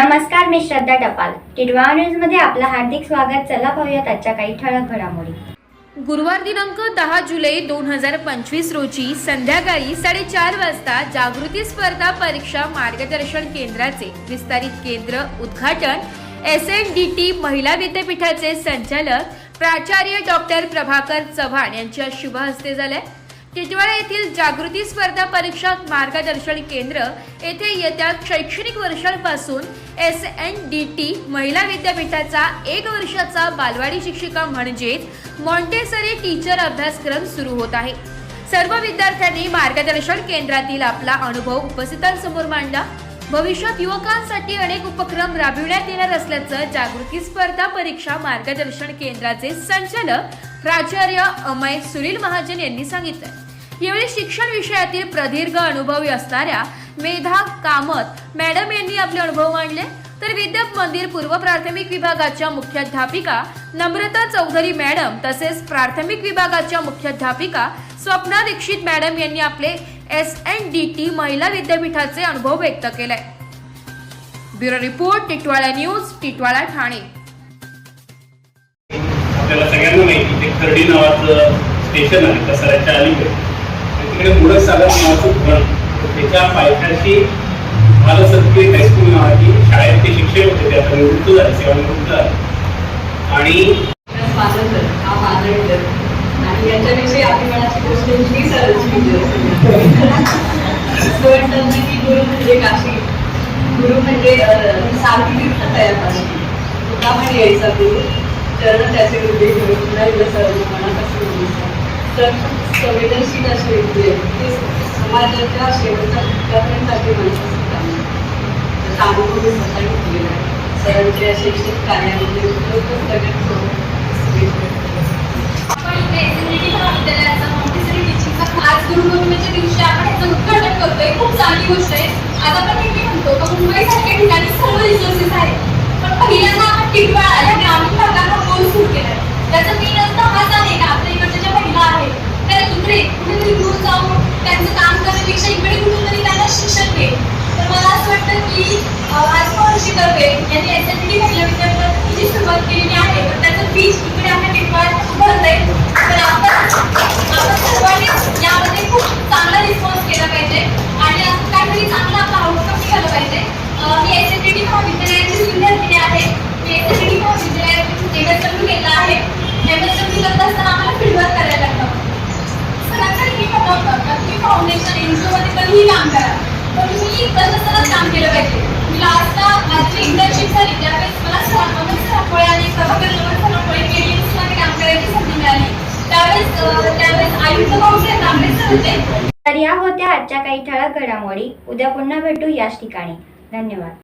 नमस्कार मी श्रद्धा टपाल. टिडवा न्यूजमध्ये आपलं हार्दिक स्वागत. चला पाहूयात आजच्या काही ठळक घडामोडी. गुरुवार दिनांक दहा जुलै दोन हजार पंचवीस रोजी संध्याकाळी साडेचार वाजता जागृती स्पर्धा परीक्षा मार्गदर्शन केंद्राचे विस्तारित केंद्र उद्घाटन एस एन डी टी महिला विद्यापीठाचे संचालक प्राचार्य डॉक्टर प्रभाकर चव्हाण यांच्या शुभ हस्ते झाले टिटवाळा येथील जागृती स्पर्धा परीक्षा मार्गदर्शन केंद्र येथे येत्या शैक्षणिक वर्षांपासून एस एन डी टी महिला विद्यापीठाचा एक वर्षाचा बालवाडी शिक्षिका म्हणजेच मॉन्टेसरी टीचर अभ्यासक्रम सुरू होत आहे. सर्व विद्यार्थ्यांनी मार्गदर्शन केंद्रातील आपला अनुभव उपस्थितांसमोर मांडला भविष्यात युवकांसाठी अनेक उपक्रम राबविण्यात येणार असल्याचं जागृती स्पर्धा परीक्षा मार्गदर्शन केंद्राचे संचालक प्राचार्य अमय सुनील महाजन यांनी सांगितलं. यावेळी शिक्षण विषयातील प्रदीर्घ अनुभवी असणाऱ्या मेधा कामत मॅडम यांनी आपले अनुभव मांडले. तर विद्या मंदिर पूर्व प्राथमिक विभागाच्या मुख्याध्यापिका नम्रता चौधरी मॅडम तसेच प्राथमिक विभागाच्या मुख्याध्यापिका स्वप्ना दीक्षित मॅडम यांनी आपले एस एन डी टी महिला विद्यापीठाचे अनुभव व्यक्त केलाय bureau report Titwala news Titwala Thane. आपल्याला सगळ्यांना माहिती ते खर्डी नावाचं स्टेशन आहे कसाऱ्याच्या अलीकडे. तिकडे मुडक सागर नावाचं धरण त्याच्या पायथ्याशी बालसत्कृत हायस्कूल नावाची शाळेत ते शिक्षक होते ते आता निवृत्त झाले सेवानिवृत्त झाले. आणि गुरु म्हणजे काशी गुरु म्हणजे सारखी तयार तयापाशी तुका पण यायचा गुरु चरण त्याचे हृदय घेऊन पुन्हा सर्व तर खूप संवेदनशील असे व्यक्ती ते समाजाच्या शेवटच्या टप्प्यापर्यंत माणसाचं काम त्याचा अनुभव मी स्वतः घेतलेला आहे सरांच्या शैक्षणिक कार्यामध्ये उपलब्ध सगळ्यांसोबत गोष्ट आहे. आता पण मी म्हणतो का मुंबईसारख्या ठिकाणी सर्व रिसोर्सेस आहेत. पण पहिल्यांदा आपण टिटवाळा या ग्रामीण भागात बोल सुरू केलाय. त्याचं मेन असतं हाच आहे का? आपल्या इकडच्या ज्या महिला आहेत त्या इकडे कुठेतरी दूर जाऊन त्यांचं काम करण्यापेक्षा इकडे कुठूनतरी त्यांना शिक्षण मिळेल. तर मला असं वाटतं की अं, आज कर्वे यांनी एस एन टी महिला विद्यापीठाची जी सुरुवात केलेली आहे पण त्याचं बीज इकडे आपल्या टिटवाळ्यात उभारलंय. तर आपण हिशोबाने कधीही काम करा. पण तुम्ही तसं तसंच काम केलं पाहिजे. मी लास्टला माझी इंटर्नशिप झाली त्यावेळेस मला सर अमर आणि प्रभाकर नगर सर अकोळे मध्ये काम करायची संधी मिळाली. त्यावेळेस त्यावेळेस आयुक्त भाऊसाहेब तांबे सर होते. तर या होत्या आजच्या काही ठळक घडामोडी. उद्या पुन्हा भेटू याच ठिकाणी. धन्यवाद.